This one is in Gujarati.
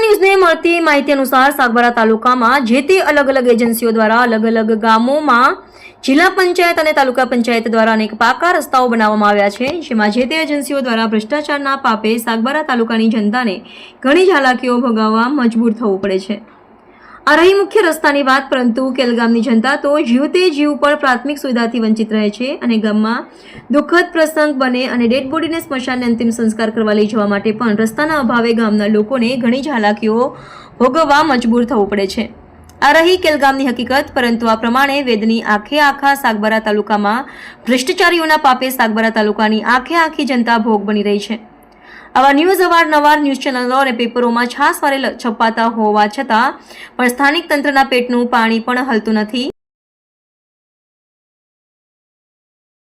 મળતી માહિતી અનુસાર સાગબારા તાલુકામાં જે તે અલગ અલગ એજન્સીઓ દ્વારા અલગ અલગ ગામોમાં જિલ્લા પંચાયત અને તાલુકા પંચાયત દ્વારા અનેક પાકા રસ્તાઓ બનાવવામાં આવ્યા છે, જેમાં જે તે એજન્સીઓ દ્વારા ભ્રષ્ટાચારના પાપે સાગબારા તાલુકાની જનતાને ઘણી હાલાકીઓ ભોગવવા મજબૂર થવું પડે છે. આ રહી મુખ્ય રસ્તાની વાત, પરંતુ કેલગામની જનતા તો જીવતે જીવ પણ પ્રાથમિક સુવિધાથી વંચિત રહે છે અને ગામમાં દુઃખદ પ્રસંગ બને અને ડેડ બોડીને સ્મશાનને અંતિમ સંસ્કાર કરવા લઈ જવા માટે પણ રસ્તાના અભાવે ગામના લોકોને ઘણી ઝાલાકીઓ ભોગવવા મજબૂર થવું પડે છે. આ રહી કેલગામની હકીકત, પરંતુ આ પ્રમાણે વેદની આખે આખા સાગબારા તાલુકામાં ભ્રષ્ટાચારીઓના પાપે સાગબારા તાલુકાની આખે આખી જનતા ભોગ બની રહી છે. આવા ન્યૂઝ અવારનવાર ન્યૂઝ ચેનલો અને પેપરોમાં છાસવારે વારે છપાતા હોવા છતાં પણ સ્થાનિક તંત્રના પેટનું પાણી પણ હલતું નથી.